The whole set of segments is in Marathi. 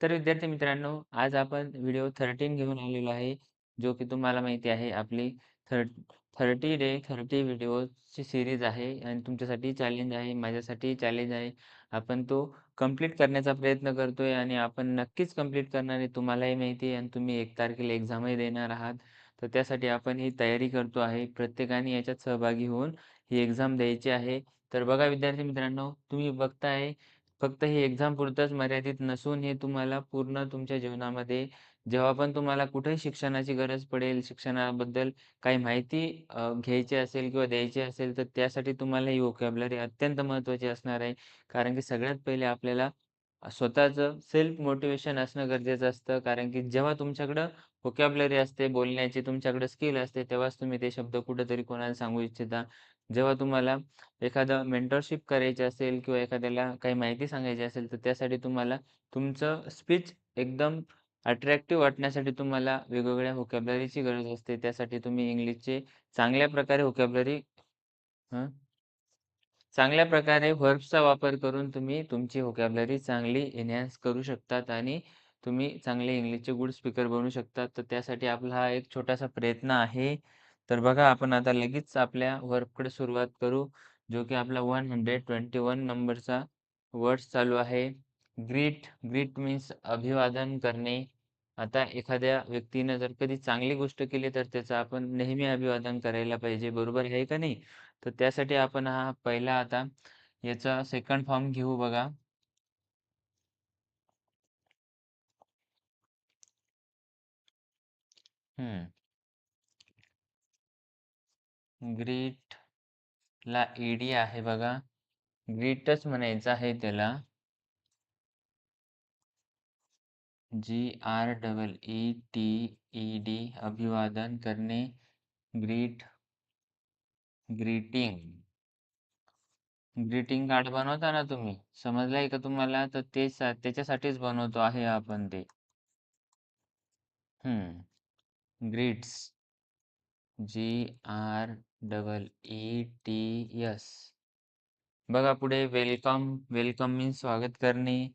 तर विद्यार्थी मित्रांनो, आज आपण व्हिडिओ 13 घेऊन आलेलो आहे, जो की तुम्हाला माहिती आहे आपली थर्ट 30 डे 30 व्हिडिओची सिरीज आहे आणि तुमच्यासाठी चॅलेंज आहे, माझ्यासाठी चॅलेंज आहे. आपण तो कंप्लीट करण्याचा प्रयत्न करतोय आणि आपण नक्कीच कंप्लीट करणार आहे. तुम्हालाही माहिती आहे आणि तुम्ही एक तारखेला एक्झामही देणार आहात. तर त्यासाठी आपण ही तयारी करतो आहे. प्रत्येकाने याच्यात सहभागी होऊन ही एक्झाम द्यायची आहे. तर बघा विद्यार्थी मित्रांनो, तुम्ही बघताय फक्त हे एक्झाम पुरतंच मर्यादित नसून हे तुम्हाला पूर्ण तुमच्या जीवनामध्ये जेव्हा पण तुम्हाला कुठेही शिक्षणाची गरज पडेल, शिक्षणाबद्दल काही माहिती अ, घ्यायची असेल किंवा द्यायची असेल, तर त्यासाठी तुम्हाला ही व्होकॅब्युलरी अत्यंत महत्त्वाची असणार आहे. कारण की सगळ्यात पहिले आपल्याला स्वतःचं सेल्फ मोटिव्हेशन असणं गरजेचं असतं. कारण की जेव्हा तुमच्याकडं व्होकॅब्युलरी असते, बोलण्याची तुमच्याकडे स्किल असते, तेव्हाच तुम्ही ते शब्द कुठेतरी कोणाला सांगू इच्छिता. जेव्हा तुम्हाला एखादं मेंटरशिप करायची असेल किंवा एखाद्याला काही माहिती सांगायची असेल, तर त्यासाठी तुम्हाला तुमचं स्पीच एकदम अट्रॅक्टिव्ह वाटण्यासाठी तुम्हाला वेगवेगळ्या होकॅबलरीची गरज असते. त्यासाठी तुम्ही इंग्लिशचे चांगल्या प्रकारे होकॅबलरी चांगल्या प्रकारे व्हर्ब्सचा वापर करून तुम्ही तुमची होकॅबलरी चांगली एन्हान्स करू शकतात आणि तुम्ही चांगले इंग्लिशचे गुड स्पीकर बनू शकतात. तर त्यासाठी आपला हा एक छोटासा प्रयत्न आहे. तर बघा आपण आता लगेच आपल्या वर्ककडे सुरुवात करू, जो की आपला 121 नंबरचा वर्ड्स चालू आहे. ग्रीट, ग्रीट मीन्स अभिवादन करणे. आता एखाद्या व्यक्तीनं जर कधी चांगली गोष्ट केली, तर त्याचं आपण नेहमी अभिवादन करायला पाहिजे. बरोबर आहे का नाही? तर त्यासाठी आपण हा पहिला आता याचा सेकंड फॉर्म घेऊ बघा. ग्रीट ला ईडी आहे बघा. ग्रीटच म्हणायचं आहे त्याला. जी-आर-डबल-ई-टी-ई-डी अभिवादन करणे. Greet, greeting. ग्रीटिंग कार्ड बनवता ना तुम्ही, समजलंय का तुम्हाला? तर तेच त्याच्यासाठीच बनवतो आहे आपण ते. Hmm greets. जी-आर-डबल-ई-टी-एस. बघा पुढे वेलकम, वेलकम मीन्स स्वागत करणे.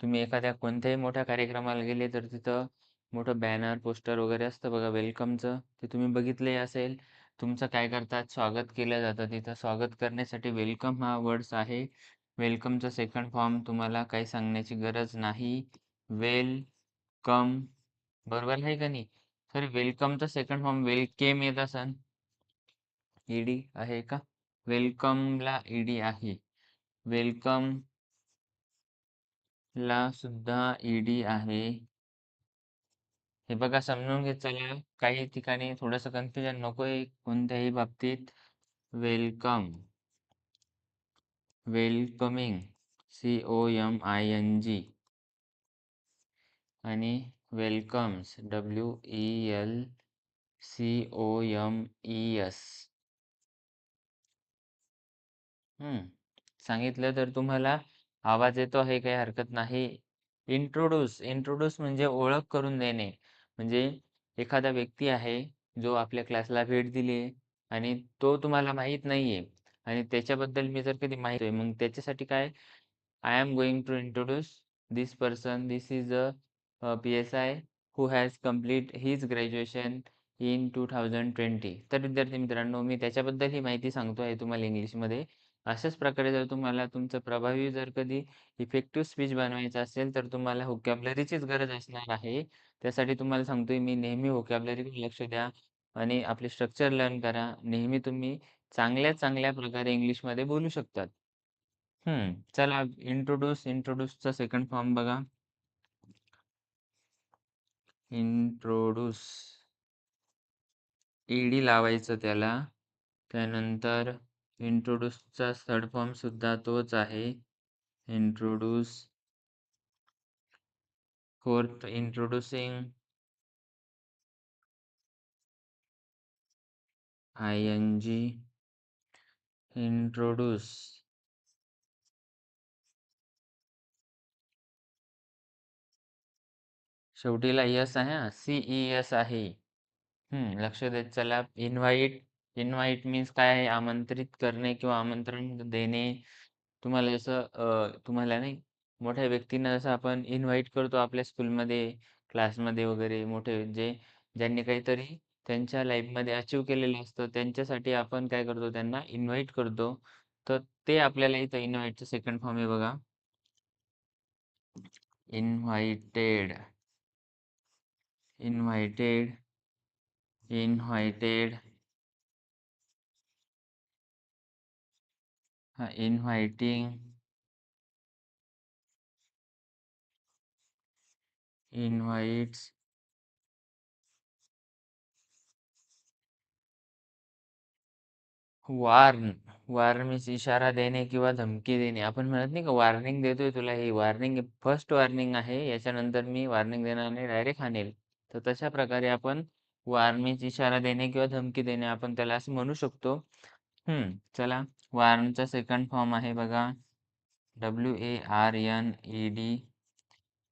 तुम्ही एखाद्या कोणत्याही मोठ्या कार्यक्रमाला गेले, तर तिथं मोठं बॅनर, पोस्टर वगैरे असतं बघा वेलकमचं. ते तुम्ही बघितले असेल. तुमचं काय करतात, स्वागत केलं जातं तिथं. स्वागत करण्यासाठी वेलकम हा वर्ड्स आहे. वेलकमचा सेकंड फॉर्म तुम्हाला काही सांगण्याची गरज नाही. वेलकम. बरोबर आहे का नाही? सॉरी वेलकमचा सेकंड फॉर्म वेलकेम येत असन. ईडी आहे का? वेलकमला ईडी आहे. वेलकम ला सुद्धा ईडी आहे. हे बघा समजून घेत चला. काही ठिकाणी थोडंसं कन्फ्युजन नकोय कोणत्याही बाबतीत. वेलकम. वेलकमिंग. सी-ओ-एम-आय-एन-जी. आणि वेलकम्स. डब्ल्यू-ई-एल-सी-ओ-एम-ई-एस. सांगितलं तर तुम्हाला आवाज येतो आहे, काही हरकत नाही. इंट्रोड्यूस, इंट्रोड्यूस म्हणजे ओळख करून देणे. म्हणजे एखादा व्यक्ती आहे, जो आपल्या क्लासला भेट दिली आहे आणि तो तुम्हाला माहीत नाहीये आणि त्याच्याबद्दल मी जर कधी माहिती आहे, मग त्याच्यासाठी काय I am going to introduce this person. This is a PSI who has complete his graduation in 2020. तर विद्यार्थी मित्रांनो, मी त्याच्याबद्दल ही माहिती सांगतो आहे तुम्हाला इंग्लिशमध्ये. अशाच प्रकारे जर तुम्हाला तुमचं प्रभावी जर कधी इफेक्टिव्ह स्पीच बनवायचं असेल, तर तुम्हाला होकॅबलरीचीच गरज असणार आहे. त्यासाठी तुम्हाला सांगतोय मी नेहमी व्होकॅब्युलरीकडे लक्ष द्या आणि आपले स्ट्रक्चर लर्न करा. नेहमी तुम्ही चांगल्या चांगल्या प्रकारे इंग्लिशमध्ये बोलू शकतात. हम्म चला इंट्रोड्यूस, इंट्रोड्यूसचा सेकंड फॉर्म बघा. इंट्रोड्यूस. ईडी लावायचं त्याला. त्यानंतर इंट्रोड्यूसचा थर्ड फॉर्म सुद्धा तोच आहे. Introduce. Fourth introducing I N G. Introduce. शेवटीला yes आहे ना सीई एस आहे. लक्ष देत चला. इन्व्हाइट इन्व्हाइट मीन्स काय आहे? आमंत्रित करणे किंवा आमंत्रण देणे. तुम्हाला जसं तुम्हाला नाही मोठ्या व्यक्तींना जसं आपण इन्व्हाईट करतो आपल्या स्कूलमध्ये, क्लासमध्ये वगैरे मोठे जे ज्यांनी काहीतरी त्यांच्या लाईफमध्ये अचीव केलेलं असतं, त्यांच्यासाठी आपण काय करतो त्यांना इन्व्हाईट करतो. तर ते आपल्याला इथं इन्व्हाइटचं सेकंड फॉर्म आहे बघा. इन्व्हाइटेड. Invited invited हां, inviting. Invites. Warn. Warn means इशारा देणे किंवा धमकी देणे. आपण म्हणत नाही का वॉर्निंग देतोय तुला ही वॉर्निंग फर्स्ट वॉर्निंग आहे. याच्यानंतर मी वॉर्निंग देणार नाही, डायरेक्ट आणेल तर तशा प्रकारे आपण वॉर्न इशारा देणे किंवा धमकी देणे आपण त्याला असं म्हणू शकतो. हम्म चला वार्नचा सेकंड फॉर्म आहे बघा. डब्ल्यू-ए-आर-एन-ई-डी.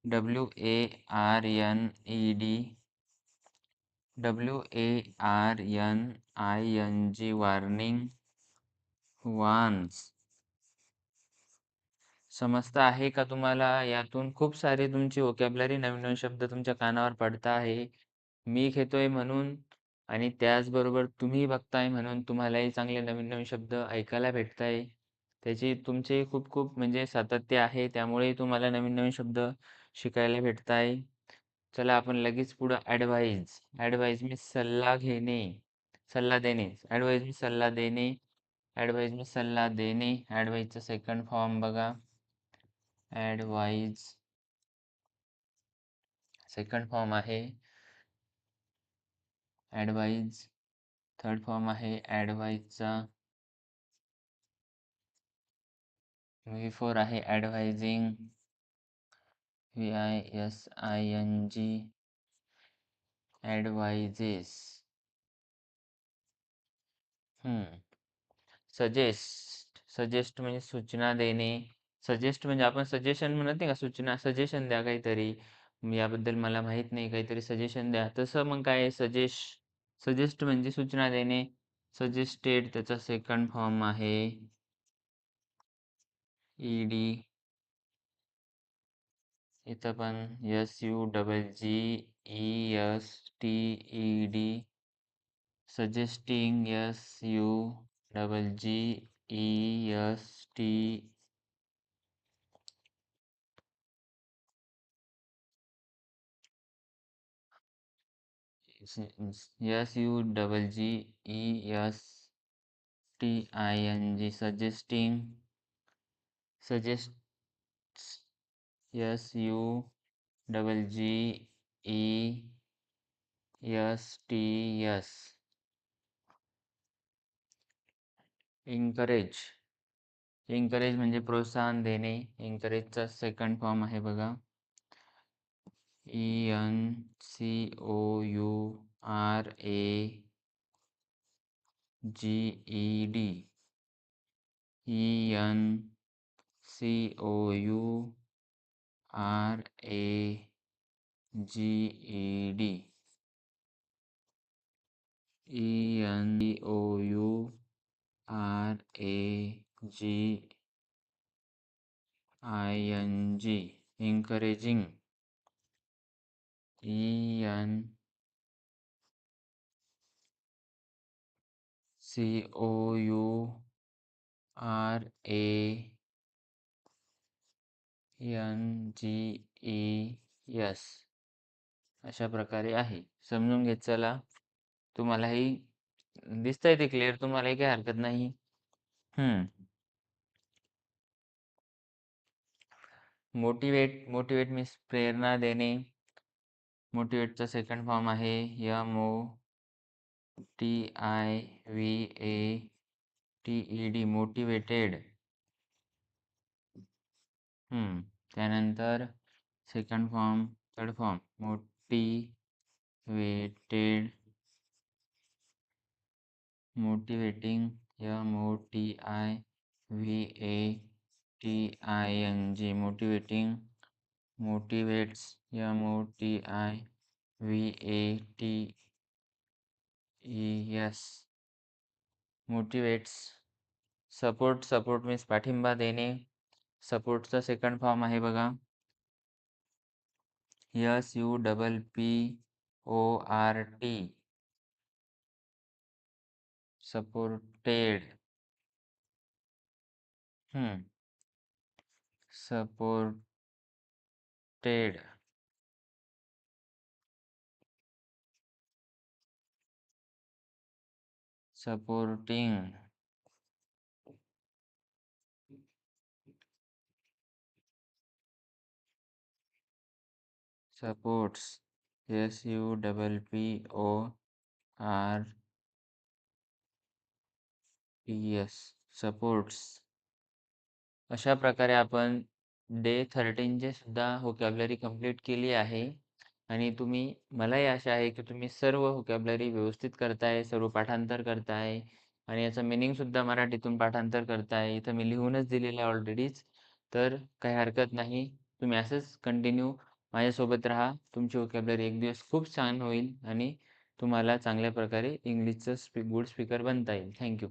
डब्ल्यू-ए-आर-एन-ई-डी. डब्ल्यू-ए-आर-एन-आय-एन-जी वॉर्निंग. वॉर्न्स. समजतं आहे का तुम्हाला? यातून खूप सारे तुमची व्होकॅब्युलरी नवीन-नवीन शब्द तुमच्या कानावर पडत आहे. मी घेतोय म्हणून आणि त्याचबरोबर तुम्ही बघताय म्हणून तुम्हालाही चांगले नवीन-नवीन शब्द ऐकायला भेटताय. त्याची तुमचे खूप-खूप म्हणजे सातत्य आहे. त्यामुळे तुम्हाला नवीन-नवीन शब्द शिकायला भेटताय. चला आपण लगेच पुढं ऍडवाईज ऍडवाईज मी सल्ला घेणे, सल्ला देणे. ॲडव्हाइज मी सल्ला देणे. ॲडवाइज मी सल्ला देणे. ॲडवाइजचा सेकंड फॉर्म बघा. ॲडवाइज. सेकंड फॉर्म आहे. ॲडवाइज. थर्ड फॉर्म आहे ॲडवाइजचा. व्ही फोर आहे ॲडवायझिंग. व्ही-आय-एस-आय-एन-जी. ॲडवाइजेस. हं. सजेस्ट. सजेस्ट म्हणजे सूचना देणे. सजेस्ट म्हणजे आपण सजेशन म्हणत नाही का सूचना, सजेशन द्या काहीतरी. याबद्दल मला माहीत नाही, काहीतरी सजेशन द्या. तसं मग काय सजेस्ट सजेस्ट म्हणजे सूचना देणे. सजेस्टेड त्याचा सेकंड फॉर्म आहे. ईडी इथं पण एस-यू-डबल-जी-ई-एस-टी-ई-डी. Suggesting एस-यू-डबल-जी-ई-एस-टी एस-यू-डबल-जी-ई-एस-टी-आय-एन-जी suggesting. Suggests. एस-यू-डबल-जी-ई-एस-टी-एस. Encourage. Encourage म्हणजे प्रोत्साहन देणे. एन्करेजचा सेकंड फॉर्म आहे बघा. E N C O U R A G E D. E N C O U R A G E D. E N D O U R A G I N G. Encouraging. E N C O U R A N G E A S S अशा प्रकारे आहे. समजून घेत चला. तुम्हालाही दिसतंय ते क्लिअर तुम्हालाही काही हरकत नाही. हम्म मोटिवेट मोटिवेट मीन्स प्रेरणा देणे. मोटिवेटचा सेकंड फॉर्म है M O T I V A T E D motivated त्यानंतर second form third form motivated motivating M O T I V A T I N G motivating motivated. मोटिव्हेटिंग. एम-ओ-टी-आय-व्ही-ए-टी-आय-एन-जी. मोटिव्हेटिंग. मोटिव्हेट्स. एम-ओ-टी-आय-व्ही-ए-टी-ई-एस. मोटिव्हेट्स. Support. Support means पाठिंबा देणे. सपोर्टचा सेकंड फॉर्म आहे बघा yes U double P O R T supported हम्म supported supporting. Supports. S U double P O R T S supports. अशा प्रकारे आपण डे थर्टीनचे सुद्धा व्होकॅब्लरी कंप्लीट केली आहे आणि तुम्ही मलाही आशा आहे की तुम्ही सर्व होकॅबलरी व्यवस्थित करताय सर्व पाठांतर करताय आणि याचं मिनिंगसुद्धा मराठीतून पाठांतर करताय. इथं मी लिहूनच दिलेलं आहे ऑलरेडीच तर काही हरकत नाही. तुम्ही असंच कंटिन्यू माझ्यासोबत राहा. तुमची व्होकॅब्लरी एक दिवस खूप छान होईल आणि तुम्हाला चांगल्या प्रकारे इंग्लिशचं स्पी गुड स्पीकर बनता येईल. थँक्यू